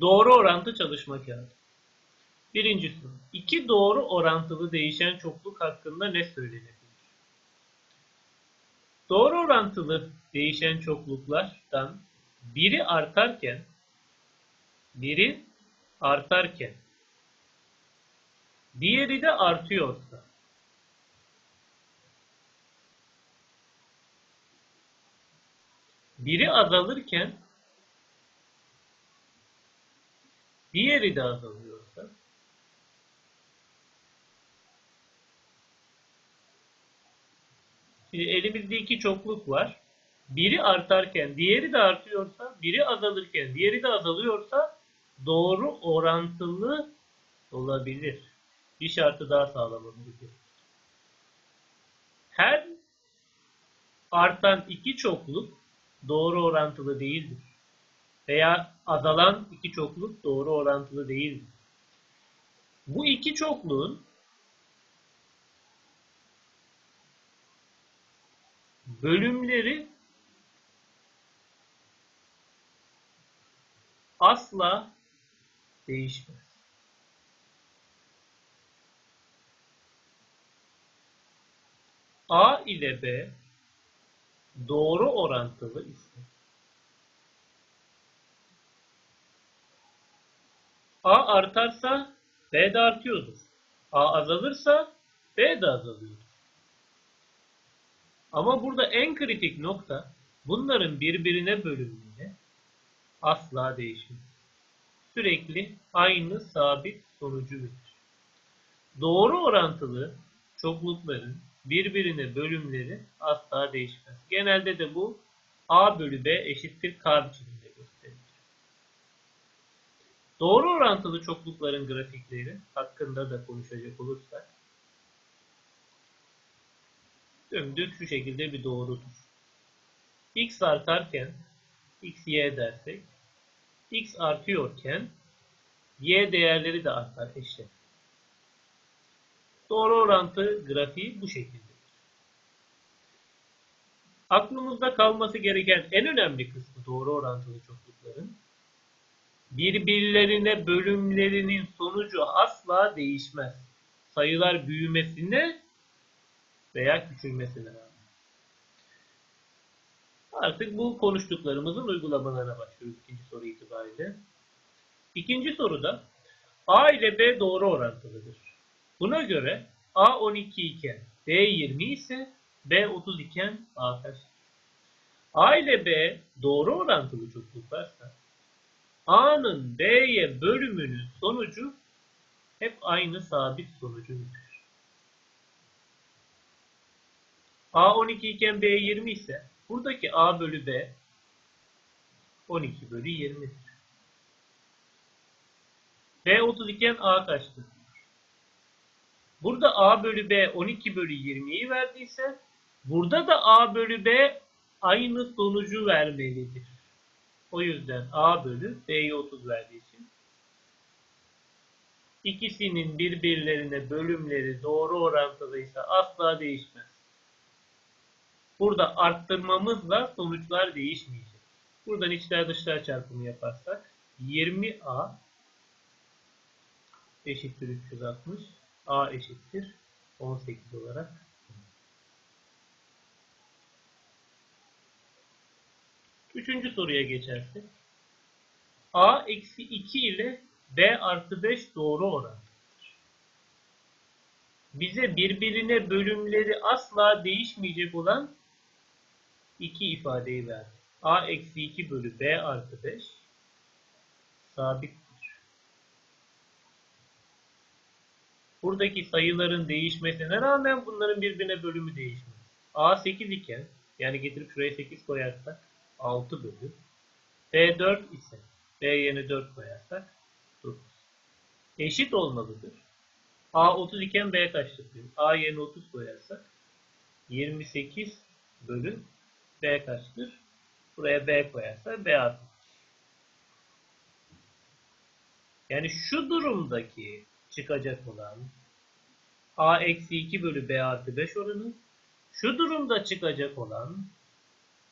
Doğru orantı çalışma kağıdı. Birinci soru. İki doğru orantılı değişen çokluk hakkında ne söylenebilir? Doğru orantılı değişen çokluklardan biri artarken biri artarken diğeri de artıyorsa biri azalırken diğeri de azalıyorsa Şimdi elimizde iki çokluk var. Biri artarken diğeri de artıyorsa, biri azalırken diğeri de azalıyorsa doğru orantılı olabilir. Bir şartı daha sağlamamız. Her artan iki çokluk doğru orantılı değildir. Veya azalan iki çokluk doğru orantılı değildir. Bu iki çokluğun bölümleri asla değişmez. A ile B doğru orantılı ise A artarsa B de artıyordur. A azalırsa B de azalıyordur. Ama burada en kritik nokta bunların birbirine bölümleri asla değişmez. Sürekli aynı sabit sonucu verir. Doğru orantılı çoklukların birbirine bölümleri asla değişmez. Genelde de bu A bölü B eşittir K gösterilir. Doğru orantılı çoklukların grafikleri hakkında da konuşacak olursak dümdüz şu şekilde bir doğrudur. x artarken x y dersek x artıyorken y değerleri de artar eşit. Doğru orantı grafiği bu şekilde. Aklımızda kalması gereken en önemli kısmı doğru orantılı çoklukların birbirlerine bölümlerinin sonucu asla değişmez. Sayılar büyümesine veya küçülmesine rağmen. Artık bu konuştuklarımızın uygulamalarına başlıyoruz ikinci soru itibariyle. İkinci soruda A ile B doğru orantılıdır. Buna göre A 12 iken B 20 ise B 30 iken A kaç? A ile B doğru orantılı çokluklarsa A'nın B'ye bölümünün sonucu hep aynı sabit sonucu verir. A 12 iken B 20 ise buradaki A bölü B 12 bölü 20'dir. B 30 iken A kaçtır? Burada A bölü B 12 bölü 20'yi verdiyse burada da A bölü B aynı sonucu vermelidir. O yüzden A bölü B'yi 30 verdiği için ikisinin birbirlerine bölümleri doğru orantılıysa asla değişmez. Burada arttırmamızla sonuçlar değişmeyecek. Buradan içler dışlar çarpımı yaparsak 20A eşittir 360 A eşittir 18 olarak Üçüncü soruya geçersek. A eksi 2 ile B artı 5 doğru orantıdır. Bize birbirine bölümleri asla değişmeyecek olan iki ifadeyi verdi. A eksi 2 bölü B artı 5 sabittir. Buradaki sayıların değişmesine rağmen bunların birbirine bölümü değişmez. A 8 iken yani getirip şuraya 8 koyarsak 6 bölü. B 4 ise B yerine 4 koyarsak 9. Eşit olmalıdır. A 30 iken B kaçtır? A yerine 30 koyarsak 28 bölü B kaçtır? Buraya B koyarsak B artı. Yani şu durumdaki çıkacak olan A eksi 2 bölü B artı 5 oranı şu durumda çıkacak olan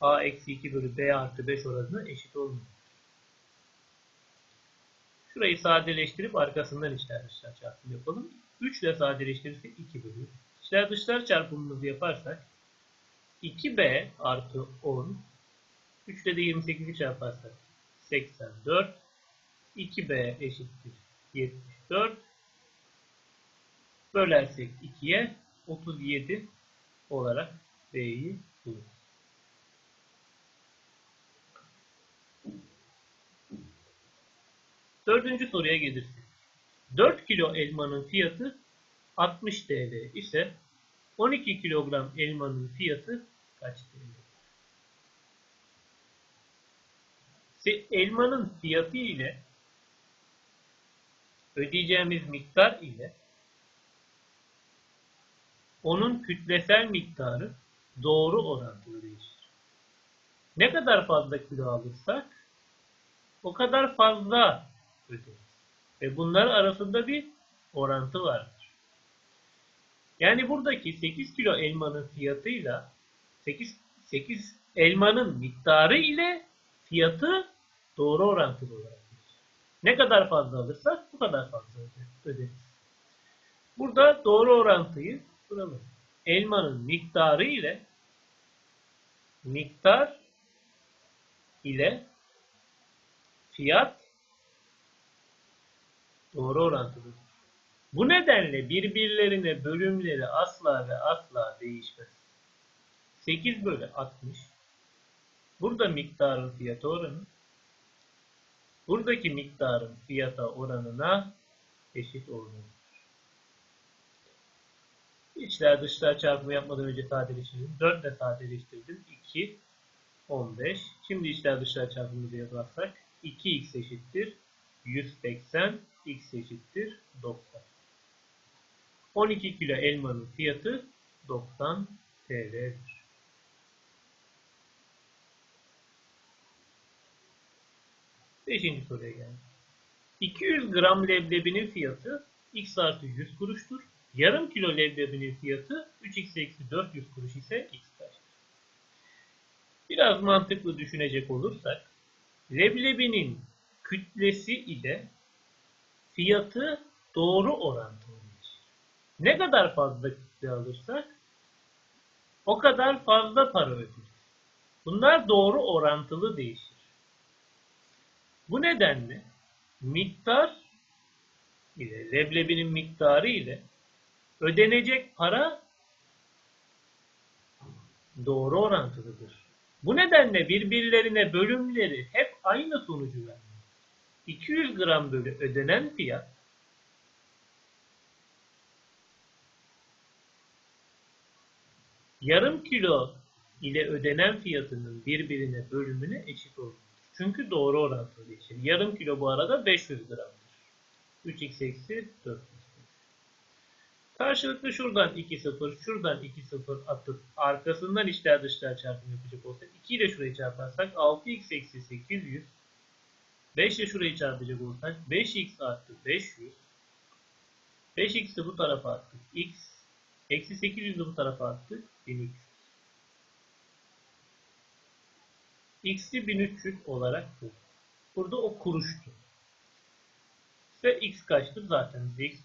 A eksi 2 bölü B artı 5 oranına eşit olmuyor. Şurayı sadeleştirip arkasından içler dışlar çarpımı yapalım. 3 ile sadeleştirirsek 2 bölü. İçler dışlar çarpımımızı yaparsak 2b artı 10 3 ile de 28'i çarparsak 84 2b eşittir 74 bölersek 2'ye 37 olarak b'yi buluruz. Dördüncü soruya gelirsek. 4 kilo elmanın fiyatı 60 TL ise 12 kilogram elmanın fiyatı kaç TL? Elmanın fiyatı ile ödeyeceğimiz miktar ile onun kütlesel miktarı doğru orantılı değişir. Ne kadar fazla kilo alırsak o kadar fazla öderiz. Ve bunlar arasında bir orantı vardır. Yani buradaki 8 kilo elmanın fiyatıyla 8, 8 elmanın miktarı ile fiyatı doğru orantılı olarak. Ne kadar fazla alırsak bu kadar fazla öderiz. Burada doğru orantıyı kuralım. Elmanın miktarı ile miktar ile fiyat doğru orantılıdır. Bu nedenle birbirlerine bölümleri asla ve asla değişmez. 8 bölü 60 burada miktarın fiyatı oranı buradaki miktarın fiyata oranına eşit olmalıdır. İçler dışlar çarpımı yapmadan önce sadeleştirdim. 4 ile sadeleştirdim. 2, 15. Şimdi içler dışlar çarpımımızı yaparsak 2x eşittir 180, x eşittir 90. 12 kilo elmanın fiyatı 90 TL'dir. Beşinci soruya geldik. 200 gram leblebinin fiyatı x artı 100 kuruştur. Yarım kilo leblebinin fiyatı 3x eksi 400 kuruş ise x? Biraz mantıklı düşünecek olursak leblebinin kütlesi ile fiyatı doğru orantılı. Ne kadar fazla kütle alırsak o kadar fazla para öderiz. Bunlar doğru orantılı değişir. Bu nedenle miktar ile leblebinin miktarı ile ödenecek para doğru orantılıdır. Bu nedenle birbirlerine bölümleri hep aynı sonucu vermez. 200 gram bölü ödenen fiyat yarım kilo ile ödenen fiyatının birbirine bölümüne eşit olur. Çünkü doğru orantılı değişir. Yarım kilo bu arada 500 gramdır. 3x eksi 4 Karşılıklı şuradan 2 0, şuradan 2 0 atıp arkasından içler dışlar çarpımı yapacak olsak 2 ile şurayı çarparsak 6x eksi 800 5 ile şurayı çarpacak olsak 5x artı 500 5x'i bu tarafa attık. x eksi 800'ü bu tarafa attık. 1300. x'i 1300 olarak bu. Burada o kuruştu. Ve x kaçtır? Zaten x.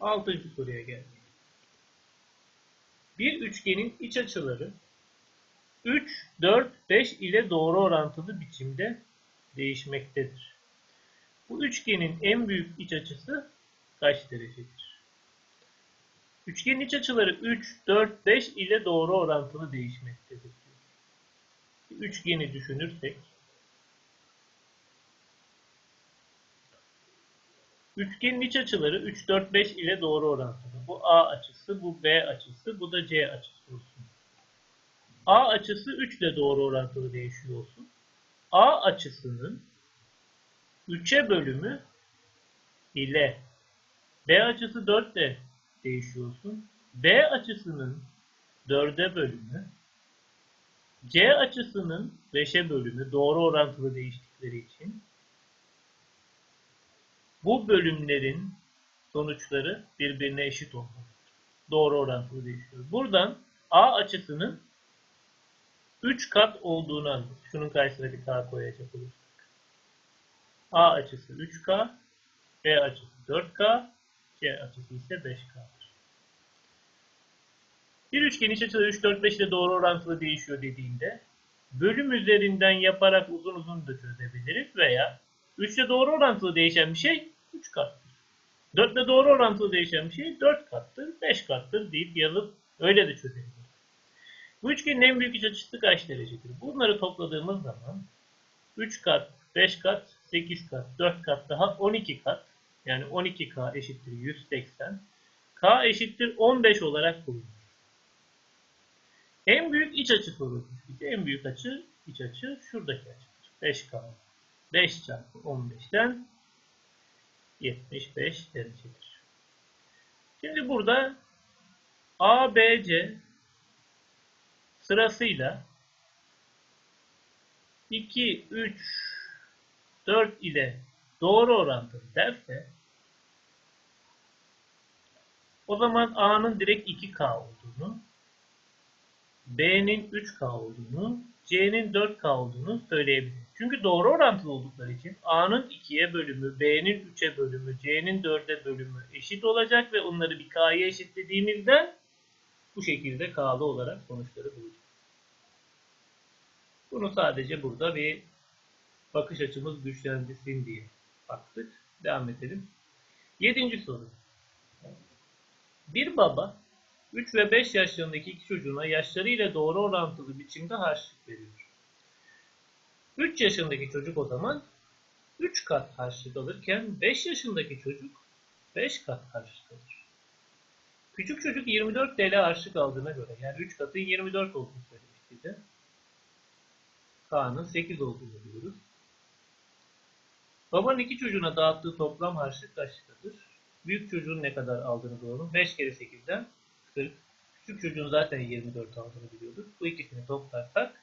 Altıncı soruya geldik. Bir üçgenin iç açıları 3, 4, 5 ile doğru orantılı biçimde değişmektedir. Bu üçgenin en büyük iç açısı kaç derecedir? Üçgenin iç açıları 3, 4, 5 ile doğru orantılı değişmektedir. Üçgeni düşünürsek Üçgenin iç açıları 3, 4, 5 ile doğru orantılı. Bu A açısı, bu B açısı, bu da C açısı olsun. A açısı 3 ile doğru orantılı değişiyor olsun. A açısının 3'e bölümü ile B açısı 4 ile değişiyorsun. B açısının 4'e bölümü C açısının 5'e bölümü doğru orantılı değiştikleri için bu bölümlerin sonuçları birbirine eşit olmalıdır. Doğru orantılı değişiyor. Buradan A açısının 3 kat olduğunu anlıyoruz. Şunun karşısına bir k koyacak olursak. A açısı 3K, B açısı 4K, C açısı ise 5K'dır. Bir üçgen iç açıları 3, 4, 5 ile doğru orantılı değişiyor dediğinde bölüm üzerinden yaparak uzun uzun da çözebiliriz veya 3 ile doğru orantılı değişen bir şey 3 kattır. 4 ile doğru orantılı değişen bir şey 4 kattır, 5 kattır deyip yazıp öyle de çözebiliriz. Bu üçgenin en büyük iç açısı kaç derecedir? Bunları topladığımız zaman 3 kat, 5 kat, 8 kat, 4 kat daha 12 kat. Yani 12K eşittir 180. K eşittir 15 olarak bulunur. En büyük iç açı sorulmuş. En büyük açı, iç açı şuradaki açıdır. 5K. 5 çarpı 15'ten 75 derecedir. Şimdi burada A, B, C sırasıyla 2, 3, 4 ile doğru orantılı derse o zaman A'nın direkt 2K olduğunu, B'nin 3K olduğunu, C'nin 4K olduğunu söyleyebiliriz. Çünkü doğru orantılı oldukları için A'nın 2'ye bölümü, B'nin 3'e bölümü, C'nin 4'e bölümü eşit olacak ve onları bir K'ya eşitlediğimizde bu şekilde K'lı olarak sonuçları bulacağız. Bunu sadece burada bir bakış açımız güçlendirsin diye baktık. Devam edelim. Yedinci soru. Bir baba 3 ve 5 yaşlarındaki iki çocuğuna yaşlarıyla doğru orantılı biçimde harçlık veriyor. 3 yaşındaki çocuk o zaman 3 kat harçlık alırken 5 yaşındaki çocuk 5 kat harçlık alır. Küçük çocuk 24 TL harçlık aldığına göre yani 3 katın 24 olduğunu söylemiş bize. K'nın 8 olduğunu biliyoruz. Babanın iki çocuğuna dağıttığı toplam harçlık kaç liradır? Büyük çocuğun ne kadar aldığını bulalım. 5 kere 8'den 40. Küçük çocuğun zaten 24 aldığını biliyorduk. Bu ikisini toplarsak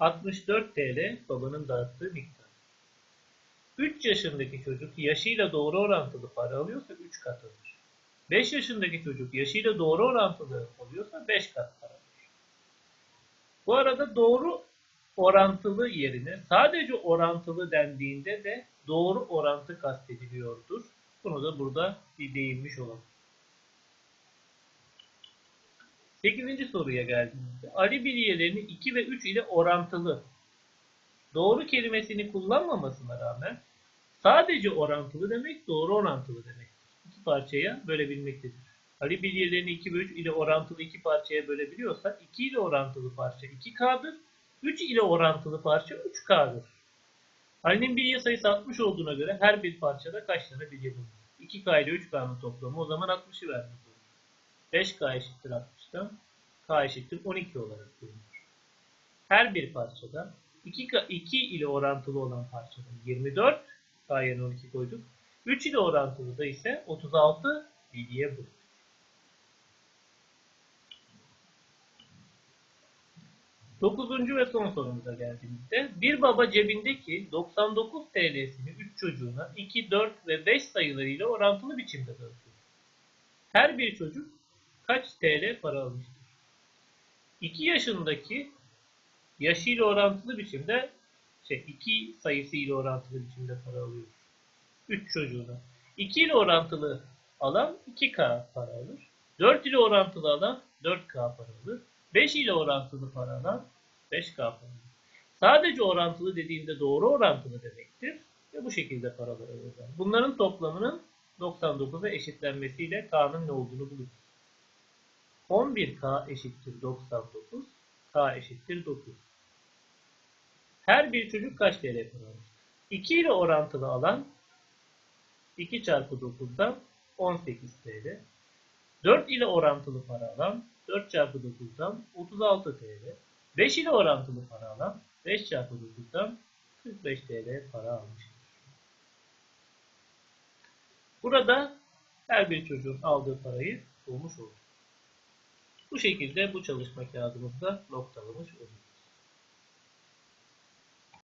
64 TL babanın dağıttığı miktar. 3 yaşındaki çocuk yaşıyla doğru orantılı para alıyorsa 3 kat alır. 5 yaşındaki çocuk yaşıyla doğru orantılı oluyorsa 5 kat para. Bu arada doğru orantılı yerine sadece orantılı dendiğinde de doğru orantı kastediliyordur. Bunu da burada bir değinmiş olalım. 8. soruya geldiğimizde Ali bilyelerinin 2 ve 3 ile orantılı. Doğru kelimesini kullanmamasına rağmen sadece orantılı demek doğru orantılı demek. Parçaya bölebilmektedir. Ali bilyelerini 2 ve 3 ile orantılı iki parçaya bölebiliyorsak 2 ile orantılı parça 2K'dır. 3 ile orantılı parça 3K'dır. Ali'nin bilye sayısı 60 olduğuna göre her bir parçada kaç tane bilye bulunur? 2K ile 3K'nın toplamı o zaman 60'ı vermiş olur. 5K eşittir 60'tan K eşittir 12 olarak bulunur. Her bir parçada 2K, 2 ile orantılı olan parçada 24 K yerine 12 koyduk. 3 ile orantılı da ise 36 bilye bulunur. Dokuzuncu ve son sorumuza geldiğimizde bir baba cebindeki 99 TL'sini 3 çocuğuna 2, 4 ve 5 sayılarıyla orantılı biçimde dağıtıyor. Her bir çocuk kaç TL para almıştır? 2 yaşındaki yaşıyla orantılı biçimde şey 2 sayısı ile orantılı biçimde para alıyor. 3 çocuğuna. 2 ile orantılı alan 2K para alır. 4 ile orantılı alan 4K para alır. 5 ile orantılı para alan 5K para alır. Sadece orantılı dediğinde doğru orantılı demektir. Ve bu şekilde paralar alırlar. Bunların toplamının 99'a eşitlenmesiyle K'nın ne olduğunu buluruz. 11K eşittir 99. K eşittir 9. Her bir çocuk kaç TL para alır? 2 ile orantılı alan 2 çarpı 9'dan 18 TL. 4 ile orantılı para alan 4 çarpı 9'dan 36 TL. 5 ile orantılı para alan 5 çarpı 9'dan 45 TL para almıştır. Burada her bir çocuğun aldığı parayı bulmuş olduk. Bu şekilde bu çalışma kağıdımızda noktalamış olduk.